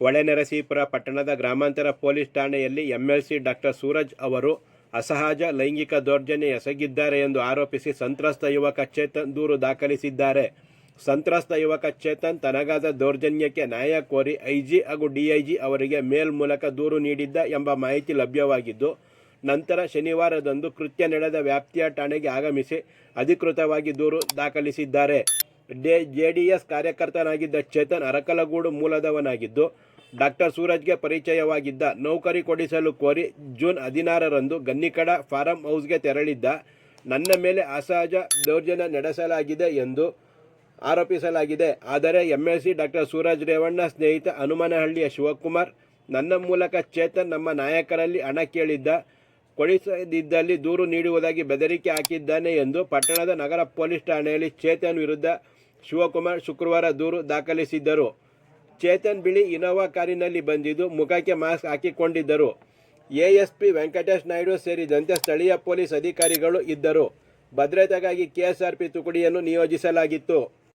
ಹೊಳೆನರಸೀಪುರ ಪಟ್ಟಣದ ಗ್ರಾಮಾಂತರ ಪೊಲೀಸ್ ಠಾಣೆಯಲ್ಲಿ ಎಂಎಲ್ಸಿ ಡಾಕ್ಟರ್ ಸೂರಜ್ ಅವರು ಅಸಹಜ ಲೈಂಗಿಕ ದೌರ್ಜನ್ಯ ಎಸಗಿದ್ದಾರೆ ಎಂದು ಆರೋಪಿಸಿ ಸಂತ್ರಸ್ತ ಯುವಕ ಚೇತನ್ ದೂರು ದಾಖಲಿಸಿದ್ದಾರೆ. ಸಂತ್ರಸ್ತ ಯುವಕ ಚೇತನ್ ತನಗಾದ ದೌರ್ಜನ್ಯಕ್ಕೆ ನ್ಯಾಯ ಕೋರಿ ಐಜಿ ಹಾಗೂ ಡಿಐಜಿ ಅವರಿಗೆ ಮೇಲ್ ಮೂಲಕ ದೂರು ನೀಡಿದ್ದ ಎಂಬ ಮಾಹಿತಿ ಲಭ್ಯವಾಗಿದ್ದು, ನಂತರ ಶನಿವಾರದಂದು ಕೃತ್ಯ ನಡೆದ ವ್ಯಾಪ್ತಿಯ ಠಾಣೆಗೆ ಆಗಮಿಸಿ ಅಧಿಕೃತವಾಗಿ ದೂರು ದಾಖಲಿಸಿದ್ದಾರೆ. ಜೆಡಿಎಸ್ ಕಾರ್ಯಕರ್ತನಾಗಿದ್ದ ಚೇತನ್ ಅರಕಲಗೂಡು ಮೂಲದವನಾಗಿದ್ದು, ಡಾಕ್ಟರ್ ಸೂರಜ್ಗೆ ಪರಿಚಯವಾಗಿದ್ದ, ನೌಕರಿ ಕೊಡಿಸಲು ಕೋರಿ ಜೂನ್ ಹದಿನಾರರಂದು ಗನ್ನಿಕಡ ಫಾರಂ ಹೌಸ್ಗೆ ತೆರಳಿದ್ದ, ನನ್ನ ಮೇಲೆ ಅಸಹಜ ದೌರ್ಜನ್ಯ ನಡೆಸಲಾಗಿದೆ ಎಂದು ಆರೋಪಿಸಲಾಗಿದೆ. ಆದರೆ ಎಂಎಲ್ಸಿ ಡಾಕ್ಟರ್ ಸೂರಜ್ ರೇವಣ್ಣ ಸ್ನೇಹಿತ ಹನುಮನಹಳ್ಳಿಯ ಶಿವಕುಮಾರ್, ನನ್ನ ಮೂಲಕ ಚೇತನ್ ನಮ್ಮ ನಾಯಕರಲ್ಲಿ ಹಣ ಕೇಳಿದ್ದ. ಕೊಡಿಸದಿದ್ದಲ್ಲಿ ದೂರು ನೀಡುವುದಾಗಿ ಬೆದರಿಕೆ ಹಾಕಿದ್ದಾನೆ ಎಂದು ಪಟ್ಟಣದ ನಗರ ಪೊಲೀಸ್ ಠಾಣೆಯಲ್ಲಿ ಚೇತನ್ ವಿರುದ್ಧ ಶಿವಕುಮಾರ್ ಶುಕ್ರವಾರ ದೂರು ದಾಖಲಿಸಿದ್ದರು. ಚೇತನ್ ಬಿಳಿ ಇನೋವಾ ಕಾರಿನಲ್ಲಿ ಬಂದಿದ್ದು ಮುಖಕ್ಕೆ ಮಾಸ್ಕ್ ಹಾಕಿಕೊಂಡಿದ್ದರು. ಎಎಸ್ಪಿ ವೆಂಕಟೇಶ್ ನಾಯ್ಡು ಸೇರಿದಂತೆ ಸ್ಥಳೀಯ ಪೊಲೀಸ್ ಅಧಿಕಾರಿಗಳು ಇದ್ದರು. ಭದ್ರತೆಗಾಗಿ ಕೆಎಸ್ಆರ್ಪಿ ತುಕಡಿಯನ್ನು ನಿಯೋಜಿಸಲಾಗಿತ್ತು.